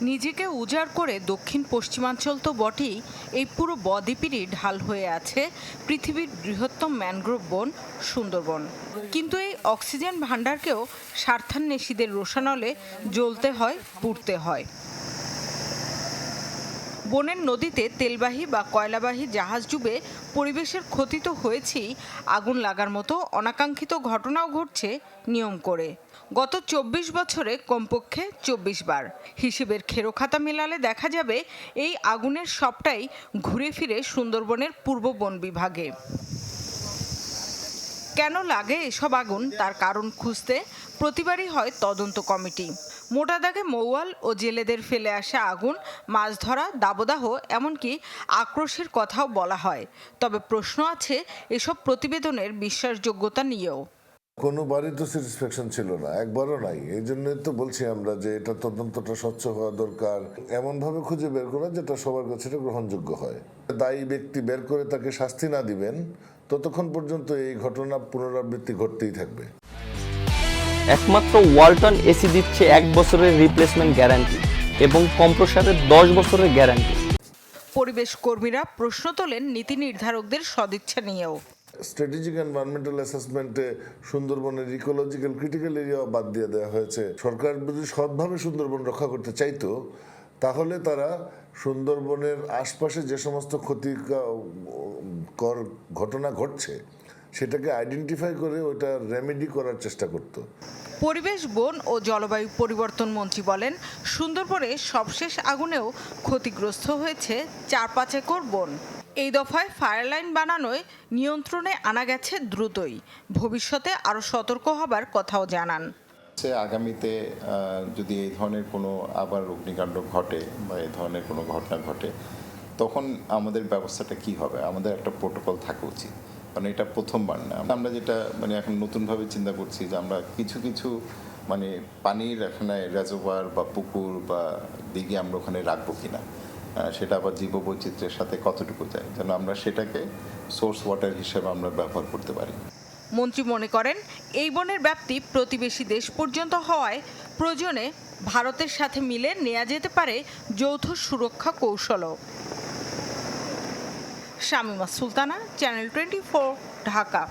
নিজেকে উজাড় করে দক্ষিণ পশ্চিমাঞ্চল তো বটেই, এই পুরো বদ্বীপেরই ঢাল হয়ে আছে পৃথিবীর বৃহত্তম ম্যানগ্রোভ বন সুন্দরবন। কিন্তু এই অক্সিজেন ভাণ্ডারকেও স্বার্থান্বেষীদের রোষানলে জ্বলতে হয়, পুড়তে হয়। বনের নদীতে তেলবাহী বা কয়লাবাহী জাহাজ ডুবে পরিবেশের ক্ষতি তো হয়েছেই। আগুন লাগার মতো অনাকাঙ্ক্ষিত ঘটনাও ঘটছে নিয়ম করে। গত চব্বিশ বছরে কমপক্ষে চব্বিশ বার। হিসেবের খেরোখাতা মেলালে দেখা যাবে এই আগুনের সবটাই ঘুরে ফিরে সুন্দরবনের পূর্ব বন বিভাগে। কেন লাগে এসব আগুন? তার কারণ খুঁজতে প্রতিবারই হয় তদন্ত কমিটি। মোটা দাগে মৌয়াল ও জেলেদের ফেলে আসা আগুন, মাছ ধরা, দাবদাহ, এমনকি আক্রোশের কথাও বলা হয়। তবে প্রশ্ন আছে এসব প্রতিবেদনের বিশ্বাসযোগ্যতা নিয়েও। কোনোবারই তো স্যাটিসফ্যাকশন ছিল না, একবারও নাই। এই জন্যই তো বলছি আমরা যে এটা তদন্তটা স্বচ্ছ হওয়া দরকার। এমনভাবে খুঁজে বের করা যেটা সবার কাছে গ্রহণযোগ্য হয়। দায়ী ব্যক্তি বের করে তাকে শাস্তি না দিবেন, ততক্ষণ পর্যন্ত এই ঘটনা পুনরাবৃত্তি ঘটতেই থাকবে। একমাত্র ওয়ালটন এসি দিচ্ছে এক বছরের রিপ্লেসমেন্ট গ্যারান্টি এবং কম্প্রসারের দশ বছরের গ্যারান্টি পরিবেশ কর্মীরা প্রশ্ন তোলেন নীতি নির্ধারকদের সদিচ্ছা নিয়েও। স্ট্র্যাটেজিক এনভায়রনমেন্টাল অ্যাসেসমেন্টে সুন্দরবনের ইকোলজিক্যাল ক্রিটিক্যাল এরিয়া বাদ দিয়ে দেওয়া হয়েছে। সরকার যদি সৎভাবে সুন্দরবন রক্ষা করতে চাইতো তাহলে তারা সুন্দরবনের আশপাশে যে সমস্ত ক্ষতিকর ঘটনা ঘটছে সেটাকে আইডেন্টিফাই করে ওটা রেমেডি করার চেষ্টা করতো। পরিবেশ বন ও জলবায়ু পরিবর্তন মন্ত্রী বলেন সুন্দরবনে সবশেষ আগুনেও ক্ষতিগ্রস্ত হয়েছে চার পাঁচ একর বন। এই দফায় ফায়ার লাইন বানানোয় নিয়ন্ত্রণে আনা গেছে দ্রুতই। ভবিষ্যতে আরও সতর্ক হবার কথাও জানান। আগামীতে যদি এই ধরনের কোনো আবার অগ্নিকাণ্ড ঘটে বা এই ধরনের কোনো ঘটনা ঘটে তখন আমাদের ব্যবস্থাটা কি হবে? আমাদের একটা প্রোটোকল থাকা উচিত। কারণ এটা প্রথমবার না। আমরা যেটা মানে এখন নতুনভাবে চিন্তা করছি যে আমরা কিছু কিছু মানে পানির এখানে রেজোভার বা পুকুর বা দিঘি আমরা ওখানে রাখব কিনা সেটা আবার জীববৈচিত্র্যের সাথে কতটুকু যায়? যেন আমরা সেটাকে সোর্স ওয়াটার হিসেবে আমরা ব্যবহার করতে পারি। মন্ত্রী মনে করেন, এই বনের ব্যাপ্তি প্রতিবেশী দেশ পর্যন্ত হওয়ায় প্রয়োজনে ভারতের সাথে মিলে নেওয়া যেতে পারে যৌথ সুরক্ষা কৌশলও। Shamima Sultana channel twenty Dhaka.